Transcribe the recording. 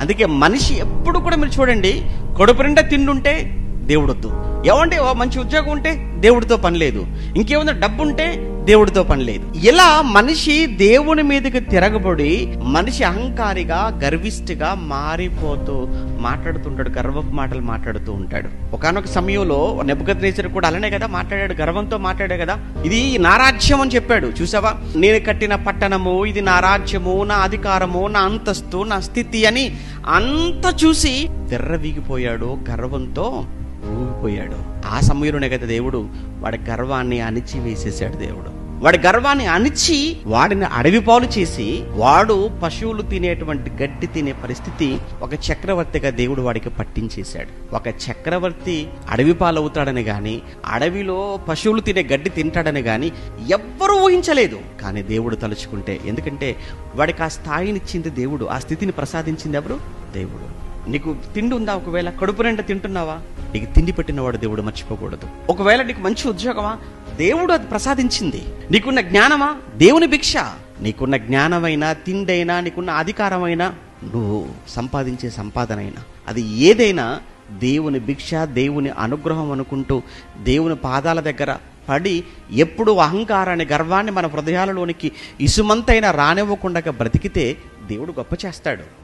అందుకే మనిషి ఎప్పుడు కూడా మీరు చూడండి కడుపు నిండా తిండుంటే దేవుడొద్దు. ఏమంటే ఓ మంచి ఉద్యోగం ఉంటే దేవుడితో పని లేదు. ఇంకేముందో డబ్బు ఉంటే దేవుడితో పని లేదు. ఇలా మనిషి దేవుని మీదకి తిరగబడి మనిషి అహంకారిగా గర్విష్ఠగా మారిపోతూ మాట్లాడుతుంటాడు గర్వపు మాటలు మాట్లాడుతూ ఉంటాడు. ఒకనొక సమయంలో నెబ్బకద్రేసర్ కూడా అలానే కదా మాట్లాడాడు గర్వంతో మాట్లాడాడు కదా. ఇది నా రాజ్యం అని చెప్పాడు. చూసావా? నేను కట్టిన పట్టణము ఇది నా రాజ్యము నా అధికారము నా అంతస్తు నా స్థితి అని అంత చూసి తెర్రవీగిపోయాడు గర్వంతో ఊగిపోయాడు. ఆ సమయంలోనే కదా దేవుడు వాడి గర్వాన్ని అణిచి వేసేసాడు దేవుడు. వాడి గర్వాన్ని అణిచి వాడిని అడవి పాలు చేసి వాడు పశువులు తినేటువంటి గడ్డి తినే పరిస్థితి ఒక చక్రవర్తిగా దేవుడు వాడికి పట్టించేశాడు. ఒక చక్రవర్తి అడవి పాలవుతాడని గాని అడవిలో పశువులు తినే గడ్డి తింటాడని గాని ఎవ్వరూ ఊహించలేదు. కానీ దేవుడు తలుచుకుంటే ఎందుకంటే వాడికి ఆ స్థాయినిచ్చింది దేవుడు ఆ స్థితిని ప్రసాదించింది ఎవరు? దేవుడు. నీకు తిండి ఉందా ఒకవేళ? కడుపు నిండా తింటున్నావా? నీకు తిండి పెట్టినవాడు దేవుడు మర్చిపోకూడదు. ఒకవేళ నీకు మంచి ఉద్యోగమా దేవుడు అది ప్రసాదించింది. నీకున్న జ్ఞానమా దేవుని భిక్ష. నీకున్న జ్ఞానమైనా తిండైనా నీకున్న అధికారమైనా నువ్వు సంపాదించే సంపాదనైనా. అది ఏదైనా దేవుని భిక్ష దేవుని అనుగ్రహం అనుకుంటూ దేవుని పాదాల దగ్గర పడి ఎప్పుడు అహంకారాన్ని గర్వాన్ని మన హృదయాలలోనికి ఇసుమంతైనా రానివ్వకుండా బ్రతికితే దేవుడు గొప్ప చేస్తాడు.